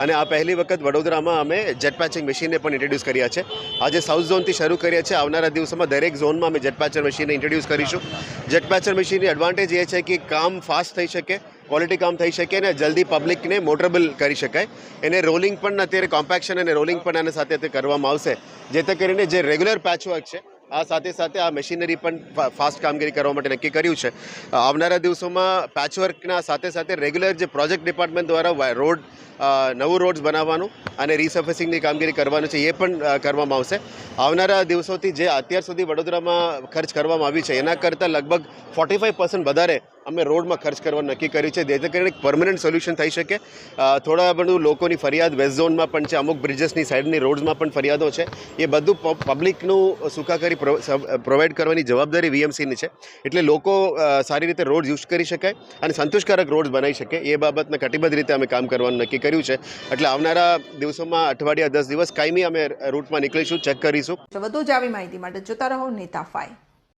અને આ પહેલી વખત વડોદરામાં અમે જેટ પેચિંગ મશીનને પણ ઇન્ટ્રોડ્યુસ કર્યા છે. આજે સાઉથ ઝોનથી શરૂ કર્યા છે. આવનારા દિવસોમાં દરેક ઝોનમાં અમે જેટ પેચર મશીનને ઇન્ટ્રોડ્યુસ કરીશું. જેટ પેચર મશીનની એડવાન્ટેજ એ છે કે કામ ફાસ્ટ થઈ શકે ક્વોલિટી કામ થઈ શકે અને જલ્દી પબ્લિકને મોટરેબલ કરી શકાય. એને રોલિંગ પણ અત્યારે કોમ્પેક્શન અને રોલિંગ પણ આના સાથે કરવામાં આવશે. જેથી કરીને જે રેગ્યુલર પેચવર્ક છે આ સાથે સાથે આ મશીનરી પણ ફાસ્ટ કામગીરી કરવા માટે નક્કી કર્યું છે. આવનારા દિવસોમાં પેચવર્કના સાથે સાથે રેગ્યુલર જે પ્રોજેક્ટ ડિપાર્ટમેન્ટ દ્વારા રોડ નવું રોડ્સ બનાવવાનું અને રિસર્ફેસિંગની કામગીરી કરવાનું છે એ પણ કરવામાં આવશે. આવનારા દિવસોથી જે અત્યાર સુધી વડોદરામાં ખર્ચ કરવામાં આવી છે, એના કરતાં લગભગ ફોર્ટી વધારે અમે રોડમાં ખર્ચ કરવા નક્કી કર્યું છે. જેથી કરીને એક પરમનન્ટ સોલ્યુશન થઈ શકે. થોડા બધું લોકોની ફરિયાદ વેસ્ટ ઝોનમાં પણ છે. અમુક બ્રિજેસની સાઈડની રોડ્સમાં પણ ફરિયાદો છે. એ બધું પબ્લિકનું સુખાકારી પ્રોવાઈડ કરવાની જવાબદારી વીએમસીની છે. એટલે લોકો સારી રીતે રોડ યુઝ કરી શકાય અને સંતોષકારક રોડ બનાવી શકે. એ બાબતને કટિબદ્ધ રીતે અમે કામ કરવાનું નક્કી કર્યું છે. એટલે આવનારા દિવસોમાં અઠવાડિયા દસ દિવસ કાયમી અમે રૂટમાં નીકળીશું ચેક કરીશું. વધુ આવી માહિતી માટે જોતા રહો નેતા ફાઈવ